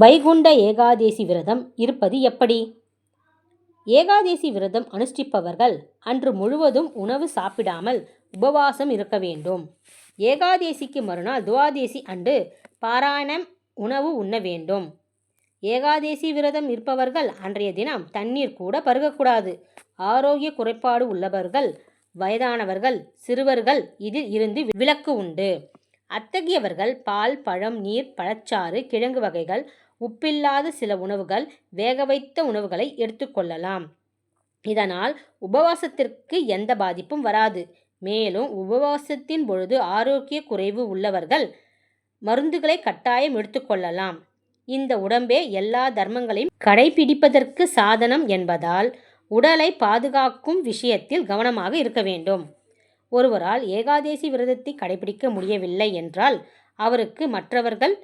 வைகுண்ட ஏகாதேசி விரதம் இருப்பது எப்படி? ஏகாதேசி விரதம் அனுஷ்டிப்பவர்கள் அன்று முழுவதும் உணவு சாப்பிடாமல் உபவாசம் இருக்க வேண்டும். ஏகாதேசிக்கு மறுநாள் துவாதேசி அன்று பாராயணம் உணவு உண்ண வேண்டும். ஏகாதேசி விரதம் இருப்பவர்கள் அன்றைய தினம் தண்ணீர் கூட பருகக்கூடாது. ஆரோக்கிய குறைபாடு உள்ளவர்கள் வயதானவர்கள் சிறுவர்கள் இதில் இருந்து விலக்கு உண்டு. அத்தகையவர்கள் பால் பழம் நீர் பழச்சாறு கிழங்கு வகைகள் உப்பில்லாத சில உணவுகள் வேக வைத்த உணவுகளை எடுத்துக்கொள்ளலாம் இதனால் உபவாசத்திற்கு எந்த பாதிப்பும் வராது. மேலும் உபவாசத்தின் பொழுது ஆரோக்கிய குறைவு உள்ளவர்கள் மருந்துகளை கட்டாயம் எடுத்துக்கொள்ளலாம் இந்த உடம்பே எல்லா தர்மங்களையும் கடைபிடிப்பதற்கு சாதனம் என்பதால் உடலை பாதுகாக்கும் விஷயத்தில் கவனமாக இருக்க வேண்டும். ஒருவரால் ஏகாதேசி விரதத்தை கடைபிடிக்க முடியவில்லை என்றால் அவருக்கு மற்றவர்கள்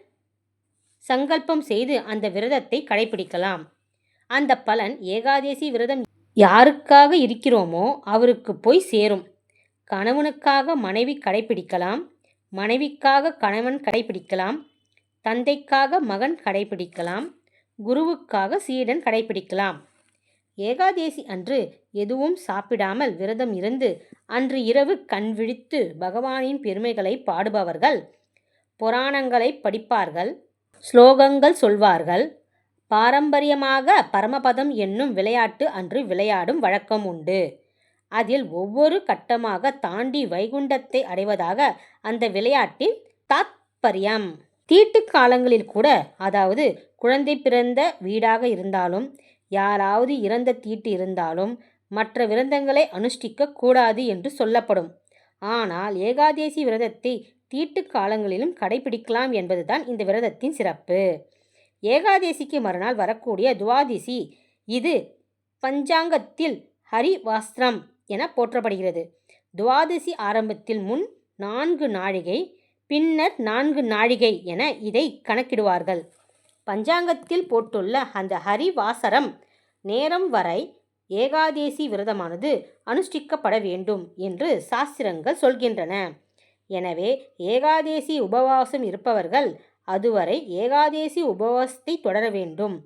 சங்கல்பம் செய்து அந்த விரதத்தை கடைபிடிக்கலாம். அந்த பலன் ஏகாதேசி விரதம் யாருக்காக இருக்கிறோமோ அவருக்கு போய் சேரும். கணவனுக்காக மனைவி கடைபிடிக்கலாம் மனைவிக்காக கணவன் கடைபிடிக்கலாம் தந்தைக்காக மகன் கடைபிடிக்கலாம் குருவுக்காக சீடன் கடைபிடிக்கலாம். ஏகாதேசி அன்று எதுவும் சாப்பிடாமல் விரதம் இருந்து அன்று இரவு கண் விழித்து பகவானின் பெருமைகளை பாடுபவர்கள் புராணங்களை படிப்பார்கள் ஸ்லோகங்கள் சொல்வார்கள். பாரம்பரியமாக பரமபதம் என்னும் விளையாட்டு அன்று விளையாடும் வழக்கம் உண்டு. அதில் ஒவ்வொரு கட்டமாக தாண்டி வைகுண்டத்தை அடைவதாக அந்த விளையாட்டின் தாத்பரியம். தீட்டு காலங்களில் கூட அதாவது குழந்தை பிறந்த வீடாக இருந்தாலும் யாராவது இறந்த தீட்டு இருந்தாலும் மற்ற விரதங்களை அனுஷ்டிக்க கூடாது என்று சொல்லப்படும். ஆனால் ஏகாதேசி விரதத்தை தீட்டு காலங்களிலும் கடைபிடிக்கலாம் என்பதுதான் இந்த விரதத்தின் சிறப்பு. ஏகாதேசிக்கு மறுநாள் வரக்கூடிய துவாதிசி இது பஞ்சாங்கத்தில் ஹரிவாஸ்திரம் என போற்றப்படுகிறது. துவாதசி ஆரம்பத்தில் முன் நான்கு நாழிகை பின்னர் நான்கு நாழிகை என இதை கணக்கிடுவார்கள். பஞ்சாங்கத்தில் போட்டுள்ள அந்த ஹரிவாசரம் நேரம் வரை ஏகாதேசி விரதமானது அனுஷ்டிக்கப்பட வேண்டும் என்று சாஸ்திரங்கள் சொல்கின்றன. எனவே ஏகாதேசி உபவாசம் இருப்பவர்கள் அதுவரை ஏகாதேசி உபவாசத்தை தொடர வேண்டும்.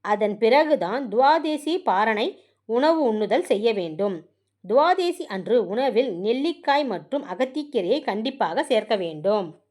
அதன் பிறகுதான் துவாதேசி பாரணை உணவு உண்ணுதல் செய்ய வேண்டும். துவாதேசி அன்று உணவில் நெல்லிக்காய் மற்றும் அகத்திக்கீரையை கண்டிப்பாக சேர்க்க வேண்டும்.